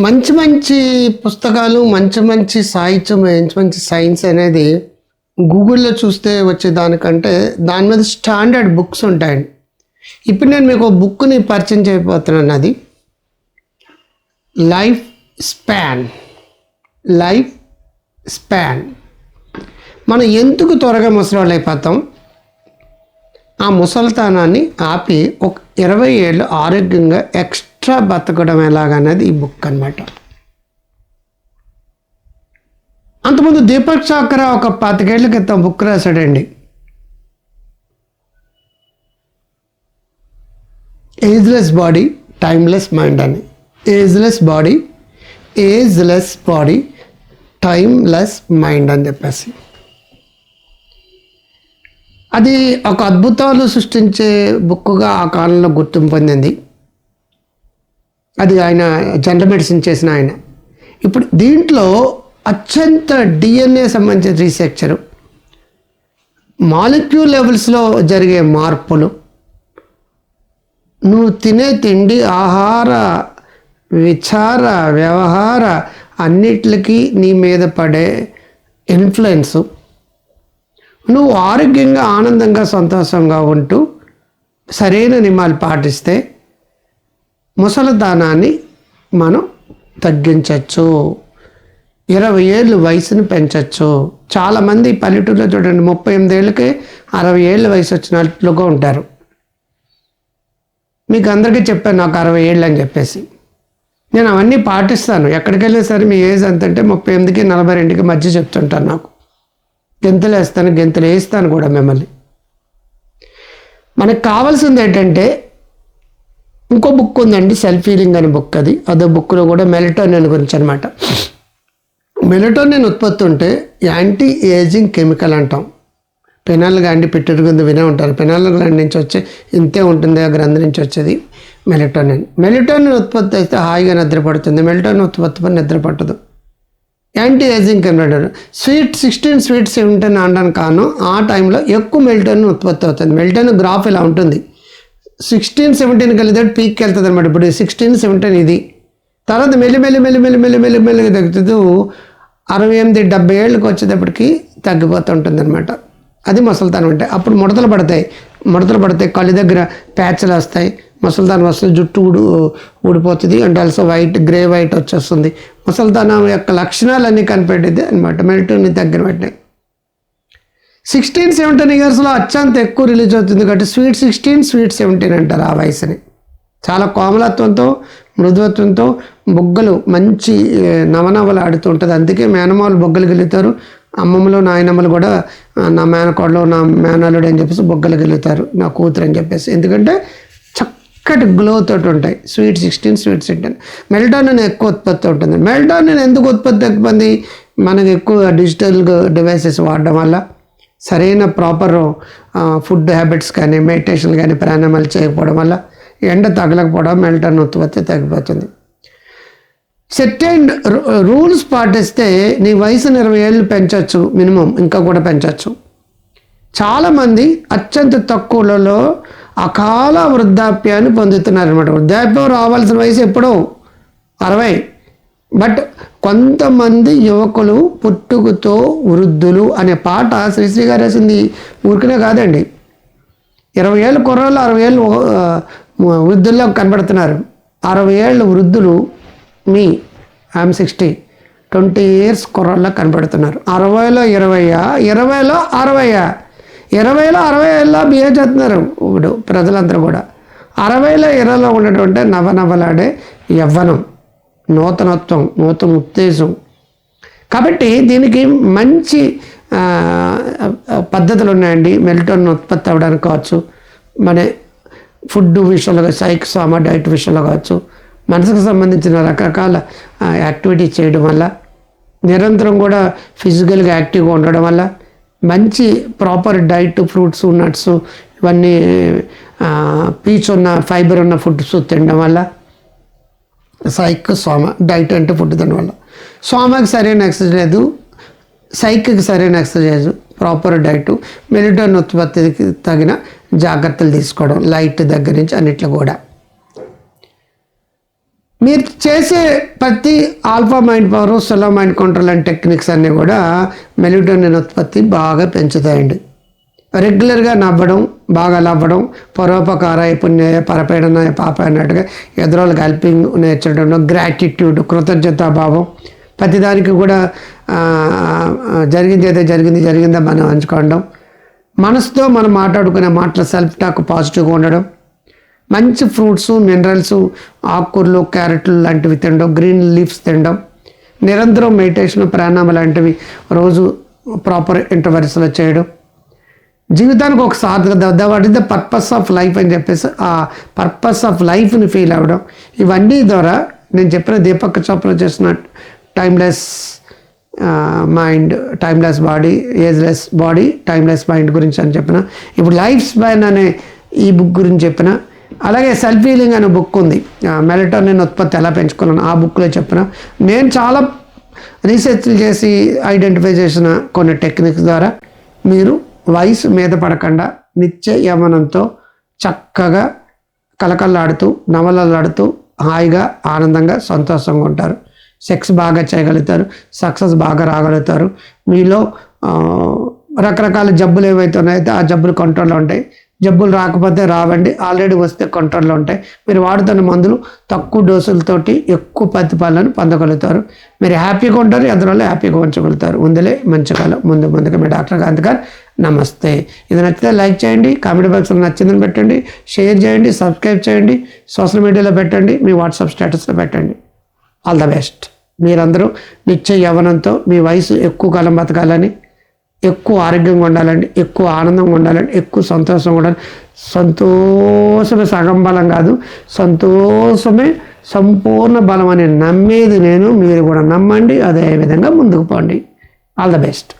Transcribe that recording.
మంచి మంచి పుస్తకాలు మంచి మంచి సాహిత్యం మంచి మంచి సైన్స్ అనేది గూగుల్లో చూస్తే వచ్చే దానికంటే దాని మీద స్టాండర్డ్ బుక్స్ ఉంటాయండి. ఇప్పుడు నేను మీకు ఒక బుక్ని పరిచయం చేయబోతున్నాను. అది లైఫ్ స్పాన్. Life span. మనం ఎందుకు త్వరగా ముసలాళ్ళు అయిపోతాం? ఆ ముసలితనాన్ని ఆపి ఒక ఇరవై ఏళ్ళు ఆరోగ్యంగా ఎక్స్ ఎక్స్ట్రా బతకడం ఎలాగన్నది ఈ బుక్ అనమాట అంతకుముందు దీపక్ చాకరా ఒక పాతికేళ్ళ క్రితం బుక్ రాశాడండి. ఏజ్లెస్ బాడీ టైమ్లెస్ మైండ్ అని. Ageless body ageless body timeless mind అని చెప్పేసి. అది ఒక అద్భుతాలు సృష్టించే బుక్గా ఆ కాలంలో గుర్తింపు పొందింది. అది ఆయన జనరల్ మెడిసిన్ చేసిన ఆయన. ఇప్పుడు దీంట్లో అత్యంత డిఎన్ఏ సంబంధించిన రీసెర్చరు మాలిక్యూల్ లెవెల్స్లో జరిగే మార్పులు నువ్వు తినే తిండి ఆహార విచార వ్యవహార అన్నిటికీ నీ మీద పడే ఇన్ఫ్లుయెన్సు. నువ్వు ఆరోగ్యంగా ఆనందంగా సంతోషంగా ఉంటూ సరైన నియమాలు పాటిస్తే ముసలిదానాన్ని మనం తగ్గించవచ్చు ఇరవై ఏళ్ళు వయసును పెంచవచ్చు చాలామంది పల్లెటూరులో చూడండి ముప్పై ఏళ్ళకే అరవై ఏళ్ళ వయసు వచ్చినట్లుగా ఉంటారు. మీకు అందరికీ చెప్పాను నాకు అరవై ఏళ్ళు అని చెప్పేసి. నేను అవన్నీ పాటిస్తాను. ఎక్కడికి వెళ్ళినా సరే మీ ఏజ్ ఎంత అంటే ముప్పై ఎనిమిదికి నలభై రెండుకి మధ్య చెప్తుంటాను నాకు. గెంతులు వేస్తాను గెంతులు వేస్తాను కూడా మిమ్మల్ని. మనకు కావాల్సింది ఏంటంటే ఇంకో బుక్ ఉందండి సెల్ఫ్ హీలింగ్ అనే బుక్ అది. అదో బుక్లో కూడా మెలటోనిన్ గురించి అనమాట మెలటోనిన్ ఉత్పత్తి ఉంటే యాంటీ ఏజింగ్ కెమికల్ అంటాం. పెనాల్ గాండి పిట్టడి కింద వినే ఉంటారు. పెనాల్ గ్లాండ్ నుంచి వచ్చే ఇంతే ఉంటుంది ఆ గ్రంథి నుంచి వచ్చేది మెలటోనిన్ మెలటోనిన్ ఉత్పత్తి అయితే హాయిగా నిద్రపడుతుంది. మెలటోనిన్ ఉత్పత్తి పని నిద్ర పట్టదు. Anti ageing chemical sweet sixteen sweet seventeen అనడానికి కాను ఆ టైంలో ఎక్కువ మెల్టోన్ ఉత్పత్తి అవుతుంది. మెల్టోన్ గ్రాఫ్ ఇలా ఉంటుంది. సిక్స్టీన్ సెవెంటీన్ కలితే పీక్కి వెళ్తుంది అనమాట ఇప్పుడు సిక్స్టీన్ సెవెంటీన్ ఇది. తర్వాత మెల్లి మెల్లి మెల్లి మెల్లి మెల్లి మెల్లి మెల్లిగా తగ్గుతూ అరవై ఎనిమిది డెబ్బై ఏళ్ళకి వచ్చేటప్పటికి తగ్గిపోతూ ఉంటుంది అనమాట అది ముసలితనం అంటే. అప్పుడు ముడతలు పడతాయి. ముడతలు పడతాయి కళ్ళు దగ్గర ప్యాచ్లు వస్తాయి. ముసలితనం వస్తుంది. జుట్టు ఊడు ఊడిపోతుంది. And also white grey white వచ్చేస్తుంది. ముసలితనం యొక్క లక్షణాలన్నీ కనిపెట్టేది అనమాట మెల్టోని దగ్గర పెట్టినాయి సిక్స్టీన్ సెవెంటీన్ ఇయర్స్లో అత్యంత ఎక్కువ రిలీజ్ అవుతుంది కాబట్టి స్వీట్ సిక్స్టీన్ స్వీట్ సెవెంటీన్ అంటారు ఆ వయసుని. చాలా కోమలత్వంతో మృదువత్వంతో బొగ్గలు మంచి నవనవలు ఆడుతూ ఉంటుంది. అందుకే మేనమాలు బొగ్గలు గెలుతారు అమ్మమ్మలు నాయనమ్మలు కూడా నా మేనకోడలు నా మేనల్లుడు అని చెప్పేసి బొగ్గలు గెలుతారు నా కూతురు అని చెప్పేసి. ఎందుకంటే చక్కటి గ్లో తోటి ఉంటాయి. Sweet sixteen sweet sixteen melatonin ఎక్కువ ఉత్పత్తి ఉంటుంది. మెల్టానిన్ ఎందుకు ఉత్పత్తి ఎక్కువంది మనకు ఎక్కువ డిజిటల్ డివైసెస్ వాడడం వల్ల. సరైన ప్రాపర్ ఫుడ్ హ్యాబిట్స్ కానీ మెడిటేషన్ కానీ ప్రాణాయామాలు చేయకపోవడం వల్ల ఎండ తగలకపోవడం మెల్టన్ ఉత్పత్తి తగ్గిపోతుంది. సెటైన్ రూల్స్ పాటిస్తే నీ వయసుని ఇరవై ఏళ్ళు పెంచవచ్చు మినిమం ఇంకా కూడా పెంచవచ్చు చాలామంది అత్యంత తక్కువలలో అకాల వృద్ధాప్యాన్ని పొందుతున్నారు అనమాట వృద్ధాప్యం రావాల్సిన వయసు ఎప్పుడో? అరవై. బట్ కొంతమంది యువకులు పుట్టుకతో వృద్ధులు అనే పాట శ్రీశ్రీ గారు రాసింది ఊరికనే కాదండి. ఇరవై ఏళ్ళు కుర్రోళ్ళు అరవై ఏళ్ళు వృద్ధుల్లో కనబడుతున్నారు. అరవై ఏళ్ళు వృద్ధులు మీ ఐఎమ్ సిక్స్టీ ట్వంటీ ఇయర్స్ కుర్రల్లో కనబడుతున్నారు. అరవైలో ఇరవైయా? ఇరవైలో అరవైయా? ఇరవైలో అరవై ఏళ్ళలో బిహేవ్ చేస్తున్నారు ఇప్పుడు ప్రజలందరూ కూడా. అరవైలో ఇరవైలో ఉన్నటువంటి నవనవలాడే యవ్వనం. నూతనత్వం నూతన ఉత్తేజం. కాబట్టి దీనికి మంచి పద్ధతులు ఉన్నాయండి. మెల్టోన్ ఉత్పత్తి అవ్వడానికి కావచ్చు. మన ఫుడ్ విషయంలో సైక్ సామా డైట్ విషయంలో కావచ్చు. మనసుకు సంబంధించిన రకరకాల యాక్టివిటీ చేయడం వల్ల నిరంతరం కూడా ఫిజికల్గా యాక్టివ్గా ఉండడం వల్ల మంచి ప్రాపర్ డైట్ ఫ్రూట్స్ నట్స్ ఇవన్నీ పీచ్ ఉన్న ఫైబర్ ఉన్న ఫుడ్స్ తినడం వల్ల సైక్ సోమ డైట్ అంటే ఫుడ్ దానివల్ల సోమకి సరైన ఎక్సర్సైజ్ లేదు సైక్కి సరైన ఎక్సర్సైజ్ ప్రాపర్ డైట్ మెలిటోన్ ఉత్పత్తికి తగిన జాగ్రత్తలు తీసుకోవడం లైట్ దగ్గర నుంచి అన్నిట్లో కూడా. మీరు చేసే ప్రతి ఆల్ఫా మైండ్ పవర్ సొలో మైండ్ కంట్రోల్ అండ్ టెక్నిక్స్ అన్నీ కూడా మెలిటోనిన్ ఉత్పత్తి బాగా పెంచుతాయండి. రెగ్యులర్గా నవ్వడం బాగా నవ్వడం పరోపకారాయ పుణ్యాయ పరపేడనాయ పాప అన్నట్టుగా ఎదురోళ్ళకి హెల్పింగ్ నేర్చడం గ్రాటిట్యూడ్ కృతజ్ఞతాభావం ప్రతిదానికి కూడా జరిగింది అయితే జరిగింది జరిగిందా మనం అంచుకోవడం మనసుతో మనం మాట్లాడుకునే మాటల సెల్ఫ్ టాక్ పాజిటివ్గా ఉండడం. మంచి ఫ్రూట్స్ మినరల్స్ ఆకుకూరలు క్యారెట్లు లాంటివి తినడం గ్రీన్ లీవ్స్ తినడం. నిరంతరం మెడిటేషన్ ప్రాణాయామ లాంటివి రోజు ప్రాపర్ ఇంటర్వెల్స్లో చేయడం. జీవితానికి ఒక సార్థకత what is the purpose of life అని చెప్పేసి ఆ పర్పస్ ఆఫ్ లైఫ్ని ఫీల్ అవ్వడం. ఇవన్నీ ద్వారా నేను చెప్పిన దీపక్ చోప్రా చేసిన timeless mind timeless body ageless body timeless mind గురించి అని చెప్పిన. ఇప్పుడు లైఫ్ స్పాన్ అనే ఈ బుక్ గురించి చెప్పిన. అలాగే సెల్ఫ్ హీలింగ్ అనే బుక్ ఉంది. మెలటోనిన్ ఉత్పత్తి ఎలా పెంచుకున్నాను ఆ బుక్లో చెప్పిన. నేను చాలా రీసెర్చ్లు చేసి ఐడెంటిఫై చేసిన కొన్ని టెక్నిక్స్ ద్వారా మీరు వయసు మీద పడకుండా నిత్య యమనంతో చక్కగా కలకల్లాడుతూ నవలలాడుతూ హాయిగా ఆనందంగా సంతోషంగా ఉంటారు. సెక్స్ బాగా చేయగలుగుతారు. సక్సెస్ బాగా రాగలుగుతారు. మీలో రకరకాల జబ్బులు ఏవైతే ఉన్నాయో ఆ జబ్బులు కంట్రోల్లో ఉంటాయి. జబ్బులు రాకపోతే రావండి. ఆల్రెడీ వస్తే కంట్రోల్లో ఉంటాయి. మీరు వాడుతున్న మందులు తక్కువ డోసులతోటి ఎక్కువ ప్రతిఫలాలను పొందగలుగుతారు. మీరు హ్యాపీగా ఉంటారు ఎదురులో హ్యాపీగా ఉంచగలుగుతారు. ముందులే మంచి కాలం. ముందు ముందుగా మీ డాక్టర్ కాంత్ గారు నమస్తే. ఇది నచ్చితే లైక్ చేయండి కామెంట్ బాక్స్లో నచ్చిందని పెట్టండి షేర్ చేయండి సబ్స్క్రైబ్ చేయండి సోషల్ మీడియాలో పెట్టండి మీ వాట్సాప్ స్టేటస్లో పెట్టండి. All the best. మీరందరూ నిత్య యవనంతో మీ వయసు ఎక్కువ కాలం బతకాలని ఎక్కువ ఆరోగ్యంగా ఉండాలండి ఎక్కువ ఆనందంగా ఉండాలండి ఎక్కువ సంతోషంగా ఉండాలి. సంతోషమే సగం బలం కాదు సంతోషమే సంపూర్ణ బలం అని నమ్మేది నేను మీరు కూడా నమ్మండి అదే విధంగా ముందుకు పోండి. All the best